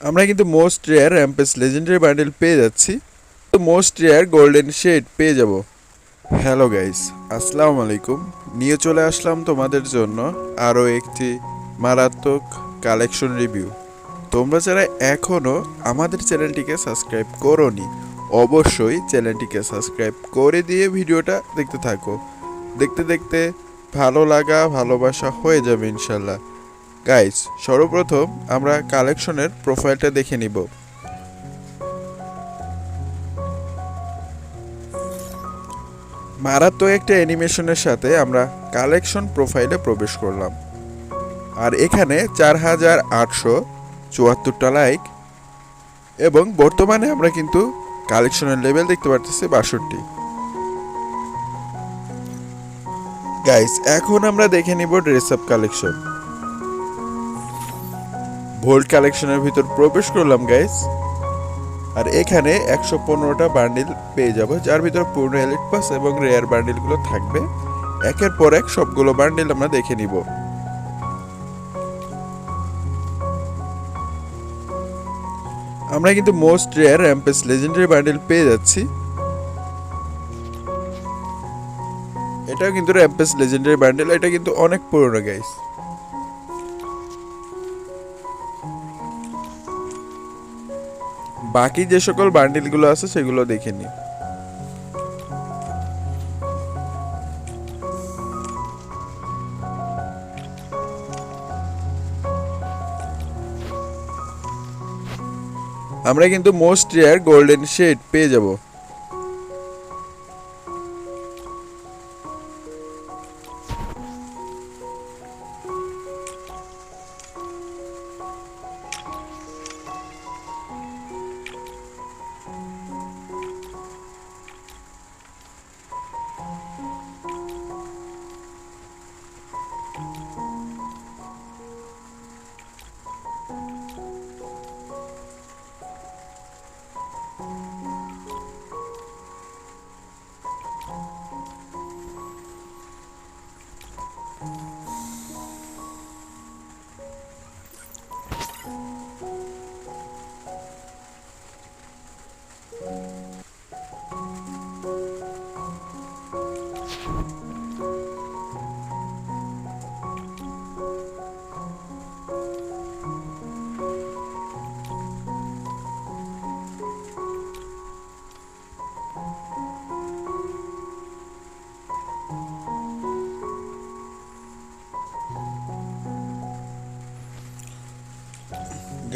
আমরা কিন্তু most rare rampage legendary bundle পেয়ে যাচ্ছি। তো মোস্ট রেয়ার গোল্ডেন শেড পেয়ে যাব। হ্যালো গাইস, আসসালামু আলাইকুম। নিয়ে চলে আসলাম তোমাদের জন্য আরও একটি মারাত্মক কালেকশন রিভিউ। তোমরা যারা এখনও আমাদের চ্যানেলটিকে সাবস্ক্রাইব করোনি, অবশ্যই চ্যানেলটিকে সাবস্ক্রাইব করে দিয়ে ভিডিওটা দেখতে থাকো। দেখতে দেখতে ভালো লাগা, ভালোবাসা হয়ে যাবে ইনশাল্লাহ। গাইস সর্বপ্রথম আমরা কালেকশনের প্রোফাইলটা দেখে নিব। মারাত্মক একটা অ্যানিমেশনের সাথে আমরা কালেকশন প্রোফাইলে প্রবেশ করলাম। আর এখানে চার হাজার আটশো চুয়াত্তরটা লাইক এবং বর্তমানে আমরা কিন্তু কালেকশনের লেভেল দেখতে পারতেছি বাষট্টি। গাইস এখন আমরা দেখে নিব ড্রেস আপ কালেকশন। ভোল্ট কালেকশনের ভিতর প্রবেশ করলাম গাইস আর এখানে একশো পনেরোটা বান্ডিল পেয়ে যাব, যার ভিতর পূর্ণ এলিট পাস এবং রেয়ার বান্ডিলগুলো থাকবে। একের পর এক সবগুলো বান্ডিল আমরা দেখে নিব। আমরা কিন্তু most rare rampage legendary bundle পেয়ে যাচ্ছি। এটাও কিন্তু র্যাম্পেস লেজেন্ডারি বান্ডিল, এটা কিন্তু অনেক পুরনো গাইস বাকি যে সকল বান্ডিলগুলো আছে সেগুলো দেখে নি আমরা কিন্তু মোস্ট রেয়ার গোল্ডেন শেড পেয়ে যাব।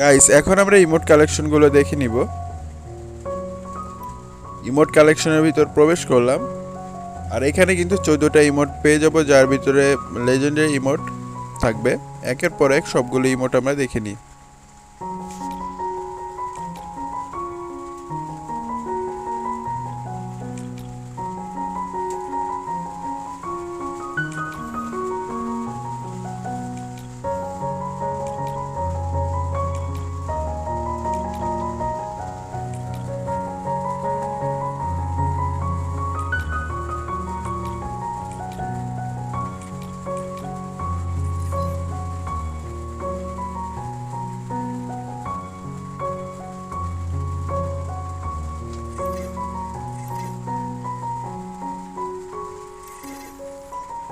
গাইস এখন আমরা ইমোট কালেকশনগুলো দেখে নিব। ইমোট কালেকশনের ভিতর প্রবেশ করলাম। আর এখানে কিন্তু চোদ্দোটা ইমোট পেয়ে যাব, যার ভিতরে লেজেন্ডের ইমোট থাকবে। একের পর এক সবগুলো ইমোট আমরা দেখে নিই।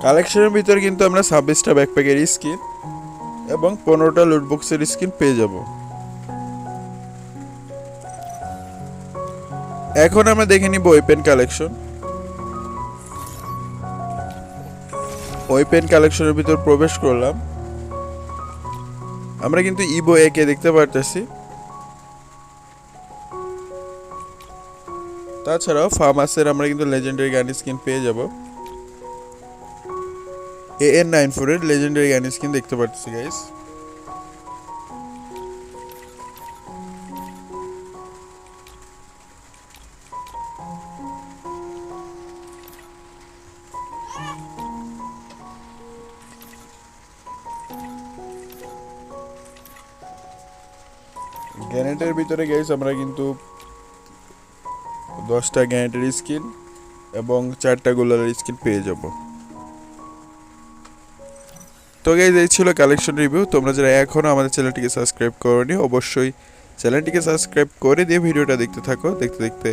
কালেকশনের ভিতর কিন্তু আমরা ছাব্বিশটা ব্যাকপ্যাকের স্কিন এবং পনেরোটা লুটবক্সের স্কিন পেয়ে যাব। এখন আমরা দেখে নিব ওয়েপেন কালেকশন ওয়েপেন কালেকশনের ভিতর প্রবেশ করলাম। আমরা কিন্তু ইবো একে দেখতে পারতেছি। তাছাড়াও ফার্মাসের আমরা কিন্তু লেজেন্ডারি গান স্কিন পেয়ে যাব। এএন নাইন ফোরের লেজেন্ডারি গান স্কিন দেখতে পাচ্ছি গাইস গ্যানেটের ভিতরে গাইস আমরা কিন্তু দশটা গ্যানেটের স্কিন এবং চারটা গোলারের স্কিন পেয়ে যাব। তো গাইজ এই ছিল কালেকশন রিভিউ তোমরা যারা এখনও আমাদের চ্যানেলটিকে সাবস্ক্রাইব করোনি, অবশ্যই চ্যানেলটিকে সাবস্ক্রাইব করে দিয়ে ভিডিওটা দেখতে থাকো। দেখতে দেখতে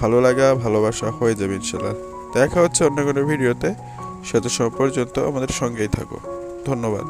ভালো লাগা, ভালোবাসা হয়ে যাবে ইনশাল্লাহ। দেখা হচ্ছে অন্য কোনো ভিডিওতে। সময় পর্যন্ত আমাদের সঙ্গেই থাকো। ধন্যবাদ।